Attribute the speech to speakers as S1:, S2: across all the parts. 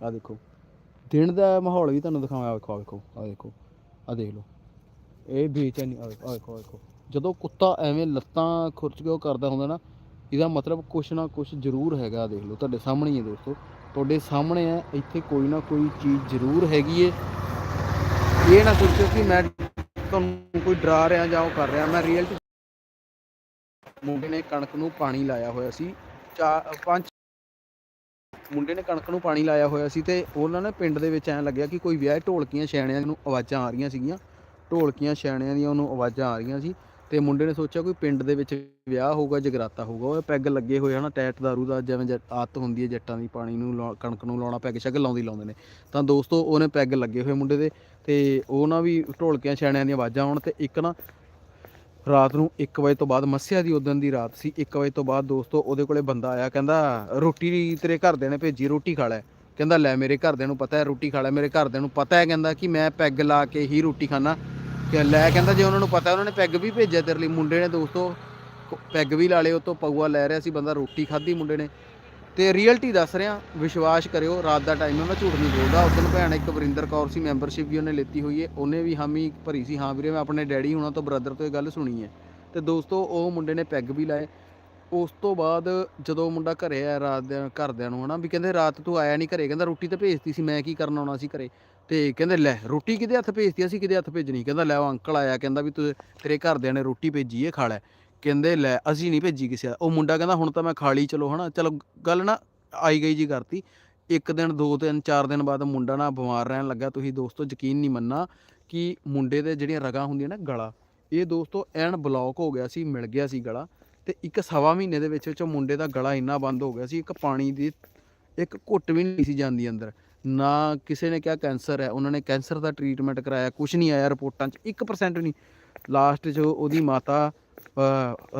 S1: ਆ ਦੇਖੋ। ਦਿਨ ਦਾ ਮਾਹੌਲ ਵੀ ਤੁਹਾਨੂੰ ਦਿਖਾਵਾਂ ਆ ਵੇਖੋ ਆ ਵੇਖੋ ਆ ਦੇਖੋ ਆ ਦੇਖ ਲਓ। ਇਹ ਬੇਚੈਨੀ ਆ ਵੇਖੋ ਆ ਵੇਖੋ ਵੇਖੋ ਜਦੋਂ ਕੁੱਤਾ ਐਵੇਂ ਲੱਤਾਂ ਖੁਰਚ ਕੇ ਉਹ ਕਰਦਾ ਹੁੰਦਾ ਨਾ, ਇਹਦਾ ਮਤਲਬ ਕੁਛ ਨਾ ਕੁਛ ਜ਼ਰੂਰ ਹੈਗਾ ਦੇਖ ਲਓ, ਤੁਹਾਡੇ ਸਾਹਮਣੇ ਹੀ ਹੈ ਦੋਸਤੋ। ਤੁਹਾਡੇ ਸਾਹਮਣੇ ਹੈ, ਇੱਥੇ ਕੋਈ ਨਾ ਕੋਈ ਚੀਜ਼ ਜ਼ਰੂਰ ਹੈਗੀ ਏ। ਇਹ ਨਾ ਸੋਚੋ ਕਿ ਮੈਂ ਤੁਹਾਨੂੰ ਕੋਈ ਡਰਾ ਰਿਹਾ ਜਾਂ ਉਹ ਕਰ ਰਿਹਾ, ਮੈਂ ਰੀਅਲ ਮੁੰਡੇ ਨੇ ਕਣਕ ਨੂੰ ਪਾਣੀ ਲਾਇਆ ਹੋਇਆ ਸੀ, ਚਾਰ, ਪੰਜ ਮੁੰਡੇ ਨੇ ਕਣਕ ਨੂੰ ਪਾਣੀ ਲਾਇਆ ਹੋਇਆ ਸੀ ਤੇ ਉਹਨਾਂ ਨੇ ਪਿੰਡ ਦੇ ਵਿੱਚ ਐਂ ਲੱਗਿਆ ਕਿ ਕੋਈ ਵਿਆਹ ਢੋਲਕੀਆਂ ਛੈਣਿਆਂ ਨੂੰ ਆਵਾਜ਼ਾਂ ਆ ਰਹੀਆਂ ਸੀਗੀਆਂ। ਢੋਲਕੀਆਂ ਛੈਣਿਆਂ ਦੀਆਂ ਉਹਨੂੰ ਆਵਾਜ਼ਾਂ ਆ ਰਹੀਆਂ ਸੀ ਤੇ ਮੁੰਡੇ ਨੇ ਸੋਚਿਆ ਕੋਈ ਪਿੰਡ ਦੇ ਵਿੱਚ ਵਿਆਹ ਹੋਊਗਾ, ਜਗਰਾਤਾ ਹੋਊਗਾ। ਉਹ ਪੈਗ ਲੱਗੇ ਹੋਏ ਹਨਾ ਟੈਟ ਦਾਰੂ ਦਾ, ਜਿਵੇਂ ਜ- ਆਦਤ ਹੁੰਦੀ ਹੈ ਜੱਟਾਂ ਦੀ, ਪਾਣੀ ਨੂੰ ਲਾ- ਕਣਕ ਨੂੰ ਲਾਉਣਾ, ਪੈਗ ਸ਼ਗ ਲਾਉਂਦੀ ਲਾਉਂਦੇ ਨੇ। ਤਾਂ ਦੋਸਤੋ, ਉਹਨੇ ਪੈਗ ਲੱਗੇ ਹੋਏ ਮੁੰਡੇ ਦੇ ਤੇ ਉਹ ਨਾ ਵੀ ਢੋਲਕਿਆਂ ਛੈਣਿਆਂ ਦੀਆਂ ਆਵਾਜ਼ਾਂ ਆਉਣ ਤੇ ਇੱਕ ਨਾ ਰਾਤ ਨੂੰ 1 ਵਜੇ ਤੋਂ ਬਾਅਦ ਮੱਸਿਆ ਦੀ ਉਦੋਂ ਦੀ ਰਾਤ ਸੀ 1 ਵਜੇ ਤੋਂ ਬਾਅਦ ਦੋਸਤੋ ਉਹਦੇ ਕੋਲੇ ਬੰਦਾ ਆਇਆ, ਕਹਿੰਦਾ, ਰੋਟੀ ਤੇਰੇ ਘਰਦਿਆਂ ਨੇ ਭੇਜੀ, ਰੋਟੀ ਖਾ ਲੈ। ਕਹਿੰਦਾ, ਲੈ ਮੇਰੇ ਘਰਦਿਆਂ ਨੂੰ ਪਤਾ ਹੈ, ਰੋਟੀ ਖਾ ਲੈ। ਮੇਰੇ ਘਰਦਿਆਂ ਨੂੰ ਪਤਾ ਹੈ, ਕਹਿੰਦਾ ਕਿ ਮੈਂ ਪੈਗ ਲਾ ਕੇ ਹੀ ਰੋਟੀ ਖਾਣਾ ਕਿ ਲੈ, ਕਹਿੰਦਾ, ਜੇ ਉਹਨਾਂ ਨੂੰ ਪਤਾ, ਉਹਨਾਂ ਨੇ ਪੈਗ ਵੀ ਭੇਜਿਆ ਤੇਰੇ ਲਈ। ਮੁੰਡੇ ਨੇ ਦੋਸਤੋ ਪੈਗ ਵੀ ਲਾ ਲਏ, ਉਹ ਤੋਂ ਪਊਆ ਲੈ ਰਿਹਾ ਸੀ ਬੰਦਾ, ਰੋਟੀ ਖਾਧੀ ਮੁੰਡੇ ਨੇ। ਤੇ ਰੀਅਲਟੀ ਦੱਸ ਰਿਹਾ, ਵਿਸ਼ਵਾਸ ਕਰਿਓ, ਰਾਤ ਦਾ ਟਾਈਮ ਹੈ, ਮੈਂ ਝੂਠ ਨਹੀਂ ਬੋਲਦਾ। ਉਸ ਦਿਨ ਭੈਣ ਇੱਕ ਵਰਿੰਦਰ ਕੌਰ ਸੀ ਮੈਂਬਰਸ਼ਿਪ ਵੀ ਉਹਨੇ ਲਿੱਤੀ ਹੋਈ ਹੈ। ਉਹਨੇ ਵੀ ਹਾਮੀ ਭਰੀ ਸੀ, ਹਾਂ ਵੀਰੇ, ਮੈਂ ਆਪਣੇ ਡੈਡੀ ਹੁਣਾਂ ਤੋਂ ਬ੍ਰਦਰ ਤੋਂ ਇਹ ਗੱਲ ਸੁਣੀ ਹੈ। ਤੇ ਦੋਸਤੋ, ਉਹ ਮੁੰਡੇ ਨੇ ਪੈਗ ਵੀ ਲਾਏ। ਉਸ ਤੋਂ ਬਾਅਦ ਜਦੋਂ ਮੁੰਡਾ ਘਰੇ ਆਇਆ ਰਾਤ ਦੇ, ਘਰਦਿਆਂ ਨੂੰ ਹਨਾ, ਵੀ ਕਹਿੰਦੇ ਰਾਤ ਤੂੰ ਆਇਆ ਨਹੀਂ ਘਰੇ, ਕਹਿੰਦਾ ਰੋਟੀ ਤਾਂ ਭੇਜਤੀ ਸੀ, ਮੈਂ ਕੀ ਕਰਨ ਆਉਣਾ ਸੀ ਘਰੇ? ਤੇ ਕਹਿੰਦੇ, ਲੈ, ਰੋਟੀ ਕਿਹਦੇ ਹੱਥ ਭੇਜਤੀ ਅਸੀਂ ਕਿਹਦੇ ਹੱਥ ਭੇਜਣੀ? ਕਹਿੰਦਾ, ਲੈ, ਉਹ ਅੰਕਲ ਆਇਆ, ਕਹਿੰਦਾ ਵੀ ਤੂੰ ਤੇਰੇ ਘਰਦਿਆਂ ਨੇ ਰੋਟੀ ਭੇਜੀ ਏ, ਖਾ ਲੈ। ਕਹਿੰਦੇ, ਲੈ, ਅਸੀਂ ਨਹੀਂ ਭੇਜੀ ਕਿਸੇ ਦਾ। ਉਹ ਮੁੰਡਾ ਕਹਿੰਦਾ, ਹੁਣ ਤਾਂ ਮੈਂ ਖਾ ਲਈ ਚਲੋ, ਹਨਾ, ਚਲੋ, ਗੱਲ ਨਾ ਆਈ ਗਈ ਜੀ ਕਰਤੀ। ਇੱਕ ਦਿਨ, ਦੋ ਦਿਨ, ਚਾਰ ਦਿਨ ਬਾਅਦ ਮੁੰਡਾ ਨਾ ਬਿਮਾਰ ਰਹਿਣ ਲੱਗਾ। ਤੁਸੀਂ ਦੋਸਤੋ, ਯਕੀਨ ਨਹੀਂ ਮੰਨਣਾ ਕਿ ਮੁੰਡੇ ਦੇ ਜਿਹੜੀਆਂ ਰਗਾਂ ਹੁੰਦੀਆਂ ਨਾ ਗਲਾ, ਇਹ ਦੋਸਤੋ ਐਨ ਬਲੌਕ ਹੋ ਗਿਆ ਸੀ, ਮਿਲ ਗਿਆ ਸੀ ਗਲਾ ਤੇ ਇੱਕ ਸਵਾ ਮਹੀਨੇ ਦੇ ਵਿੱਚ ਵਿੱਚ ਮੁੰਡੇ ਦਾ ਗਲਾ ਇੰਨਾ ਬੰਦ ਹੋ ਗਿਆ ਸੀ, ਇੱਕ ਪਾਣੀ ਦੀ, ਇੱਕ ਘੁੱਟ ਵੀ ਨਹੀਂ ਸੀ ਜਾਂਦੀ ਅੰਦਰ। ਨਾ ਕਿਸੇ ਨੇ ਕਿਹਾ ਕੈਂਸਰ ਹੈ, ਉਹਨਾਂ ਨੇ ਕੈਂਸਰ ਦਾ ਟ੍ਰੀਟਮੈਂਟ ਕਰਾਇਆ ਕੁਝ ਨਹੀਂ ਆਇਆ ਰਿਪੋਰਟਾਂ 'ਚ 1% ਨਹੀਂ। ਲਾਸਟ 'ਚ ਉਹਦੀ ਮਾਤਾ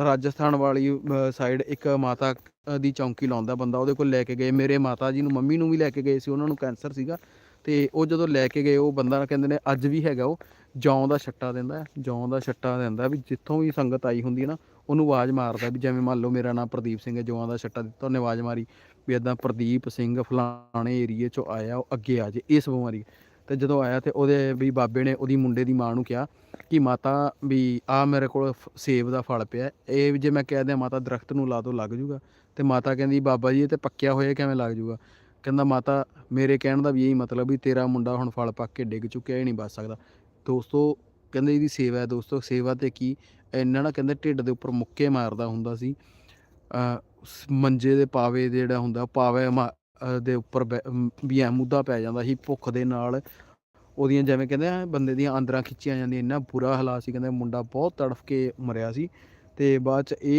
S1: ਰਾਜਸਥਾਨ ਵਾਲੀ ਸਾਈਡ ਇੱਕ ਮਾਤਾ ਦੀ ਚੌਂਕੀ ਲਾਉਂਦਾ ਬੰਦਾ, ਉਹਦੇ ਕੋਲ ਲੈ ਕੇ ਗਏ। ਮੇਰੇ ਮਾਤਾ ਜੀ ਨੂੰ, ਮੰਮੀ ਨੂੰ ਵੀ ਲੈ ਕੇ ਗਏ ਸੀ, ਉਹਨਾਂ ਨੂੰ ਕੈਂਸਰ ਸੀਗਾ। ਤੇ ਉਹ ਜਦੋਂ ਲੈ ਕੇ ਗਏ, ਉਹ ਬੰਦਾ ਕਹਿੰਦੇ ਨੇ, ਅੱਜ ਵੀ ਹੈਗਾ ਉਹ, ਜੌਂ ਦਾ ਛੱਟਾ ਦਿੰਦਾ ਜੌਂ ਦਾ ਛੱਟਾ ਦਿੰਦਾ ਵੀ ਜਿੱਥੋਂ ਵੀ ਸੰਗਤ ਆਈ ਹੁੰਦੀ ਹੈ ਨਾ, ਉਹਨੂੰ ਆਵਾਜ਼ ਮਾਰਦਾ ਵੀ ਜਿਵੇਂ ਮੰਨ ਲਓ ਮੇਰਾ ਨਾਮ ਪ੍ਰਦੀਪ ਸਿੰਘ ਹੈ, ਜੌਂ ਦਾ ਛੱਟਾ ਦਿੱਤਾ, ਉਹਨੇ ਆਵਾਜ਼ ਮਾਰੀ ਵੀ ਇਦਾਂ ਪ੍ਰਦੀਪ ਸਿੰਘ ਫਲਾਣੇ ਏਰੀਏ ਚੋਂ ਆਇਆ, ਉਹ ਅੱਗੇ ਆ ਜੇ ਇਸ ਬਿਮਾਰੀ। ਤੇ ਜਦੋਂ ਆਇਆ ਤੇ ਉਹਦੇ ਵੀ ਬਾਬੇ ਨੇ ਉਹਦੀ ਮੁੰਡੇ ਦੀ ਮਾਂ ਨੂੰ ਕਿਹਾ ਕਿ ਮਾਤਾ ਵੀ ਆ ਮੇਰੇ ਕੋਲ ਫ- ਸੇਬ ਦਾ ਫਲ ਪਿਆ। ਇਹ ਜੇ ਮੈਂ ਕਹਿ ਦਿਆਂ ਮਾਤਾ ਦਰਖਤ ਨੂੰ ਲਾ ਦੋ, ਲੱਗ ਜੂਗਾ। ਤੇ ਮਾਤਾ ਕਹਿੰਦੀ, ਬਾਬਾ ਜੀ, ਇਹ ਤੇ ਪੱਕਿਆ ਹੋਇਆ ਕਿਵੇਂ ਲੱਗ ਜੂਗਾ? ਕਹਿੰਦਾ, ਮਾਤਾ, ਮੇਰੇ ਕਹਿਣ ਦਾ ਵੀ ਇਹੀ ਮਤਲਬ ਵੀ ਤੇਰਾ ਮੁੰਡਾ ਹੁਣ ਫਲ ਪੱਕ ਕੇ ਡਿੱਗ ਚੁੱਕਿਆ, ਇਹ ਨਹੀਂ ਬਚ ਸਕਦਾ। ਦੋਸਤੋ, ਕਹਿੰਦੇ ਇਹਦੀ ਸੇਵਾ ਹੈ ਦੋਸਤੋ, ਸੇਵਾ ਤੇ ਕੀ? ਇੰਨਾ ਨਾ ਕਹਿੰਦੇ ਢਿੱਡ ਦੇ ਉੱਪਰ ਮੁੱਕੇ ਮਾਰਦਾ ਹੁੰਦਾ ਸੀ। ਮੰਜੇ ਦੇ ਪਾਵੇ ਦੇ ਜਿਹੜਾ ਹੁੰਦਾ ਪਾਵੇ ਮਾ- ਦੇ ਉੱਪਰ ਬੈ- ਵੀ ਐ ਮੁੱਦਾ ਪੈ ਜਾਂਦਾ ਸੀ ਭੁੱਖ ਦੇ ਨਾਲ। ਉਹਦੀਆਂ ਜਿਵੇਂ ਕਹਿੰਦੇ ਆ, ਬੰਦੇ ਦੀਆਂ ਆਂਦਰਾਂ ਖਿੱਚੀਆਂ ਜਾਂਦੀਆਂ, ਇੰਨਾ ਬੁਰਾ ਹਾਲਾਤ ਸੀ, ਕਹਿੰਦੇ ਮੁੰਡਾ ਬਹੁਤ ਤੜਫ ਕੇ ਮਰਿਆ ਸੀ। ਤੇ ਬਾਅਦ ਚ ਇਹ